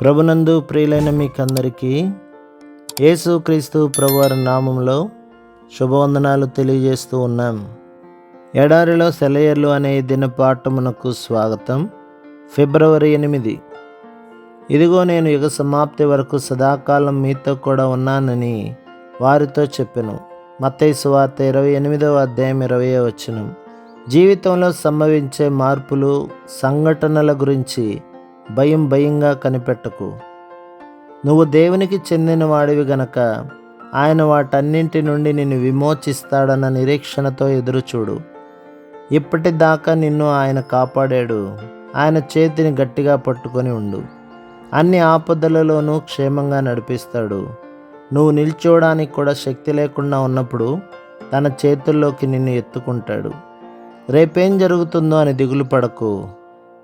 ప్రభునందు ప్రియులైన మీకందరికీ యేసుక్రీస్తు ప్రభువారి నామంలో శుభవందనాలు తెలియజేస్తూ ఉన్నాం. ఎడారిలో సెలయర్లు అనే దినపాఠమునకు స్వాగతం. ఫిబ్రవరి ఎనిమిది. ఇదిగో నేను యుగ సమాప్తి వరకు సదాకాలం మీతో కూడా ఉన్నానని వారితో చెప్పాను. మత్తయి సువార్త ఇరవై ఎనిమిదవ అధ్యాయం ఇరవై వచ్చినం జీవితంలో సంభవించే మార్పులు సంఘటనల గురించి భయం భయంగా కనిపెట్టకు. నువ్వు దేవునికి చెందిన వాడివి గనక ఆయన వాటన్నింటి నుండి నిన్ను విమోచిస్తాడన్న నిరీక్షణతో ఎదురుచూడు. ఇప్పటిదాకా నిన్ను ఆయన కాపాడాడు. ఆయన చేతిని గట్టిగా పట్టుకొని ఉండు. అన్ని ఆపదలలోనూ క్షేమంగా నడిపిస్తాడు. నువ్వు నిల్చోవడానికి కూడా శక్తి లేకుండా ఉన్నప్పుడు తన చేతుల్లోకి నిన్ను ఎత్తుకుంటాడు. రేపేం జరుగుతుందో అని దిగులు పడకు.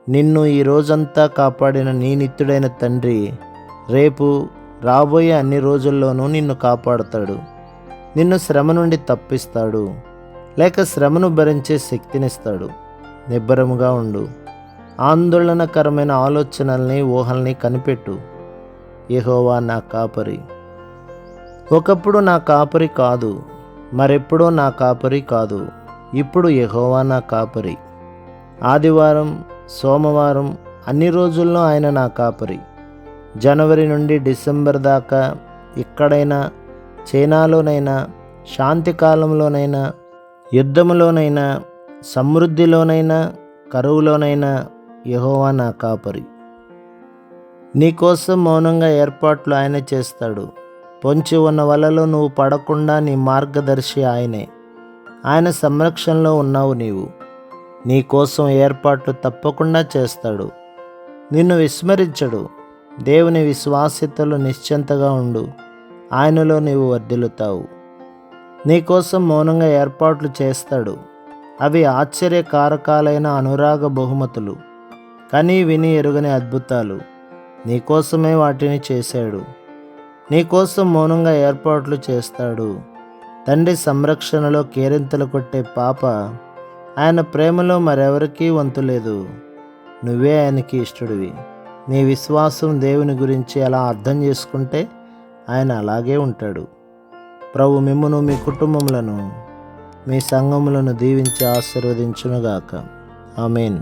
నిన్ను ఈ రోజంతా కాపాడిన నీ నిత్యుడైన తండ్రి రేపు రాబోయే అన్ని రోజుల్లోనూ నిన్ను కాపాడుతాడు. నిన్ను శ్రమ నుండి తప్పిస్తాడు. లేక శ్రమను భరించే శక్తినిస్తాడు. నిబ్బరముగా ఉండు. ఆందోళనకరమైన ఆలోచనల్ని ఊహల్ని కనిపెట్టు. యహోవా నా కాపరి. ఒకప్పుడు నా కాపరి కాదు. మరెప్పుడో నా కాపరి కాదు. ఇప్పుడు యహోవా నా కాపరి. ఆదివారం సోమవారం అన్ని రోజుల్లో ఆయన నా కాపరి. జనవరి నుండి డిసెంబర్ దాకా ఎక్కడైనా చైనాలోనైనా శాంతి కాలంలోనైనా యుద్ధములోనైనా సమృద్ధిలోనైనా కరువులోనైనా యహోవా నా కాపరి. నీకోసం మౌనంగా ఏర్పాట్లు ఆయన చేస్తాడు. పొంచి ఉన్న వలలో నువ్వు పడకుండా నీ మార్గదర్శి ఆయనే. ఆయన సంరక్షణలో ఉన్నావు నీవు. నీకోసం ఏర్పాట్లు తప్పకుండా చేస్తాడు. నిన్ను విస్మరించడు. దేవుని విశ్వాస్యతలో నిశ్చింతగా ఉండు. ఆయనలో నీవు వర్ధిల్లుతావు. నీకోసం మౌనంగా ఏర్పాట్లు చేస్తాడు. అవి ఆశ్చర్యకారకాలైన అనురాగ బహుమతులు. కని విని ఎరుగని అద్భుతాలు. నీకోసమే వాటిని చేశాడు. నీకోసం మౌనంగా ఏర్పాట్లు చేస్తాడు. తండ్రి సంరక్షణలో కేరింతలు కొట్టే పాప ఆయన ప్రేమలో మరెవరికీ వంతులేదు నువ్వే ఆయనకి ఇష్టడివి. నీ విశ్వాసం దేవుని గురించి ఎలా అర్థం చేసుకుంటే ఆయన అలాగే ఉంటాడు. ప్రభు మిమ్మను మీ కుటుంబములను మీ సంఘములను దీవించి ఆశీర్వదించునుగాక. ఆమెన్.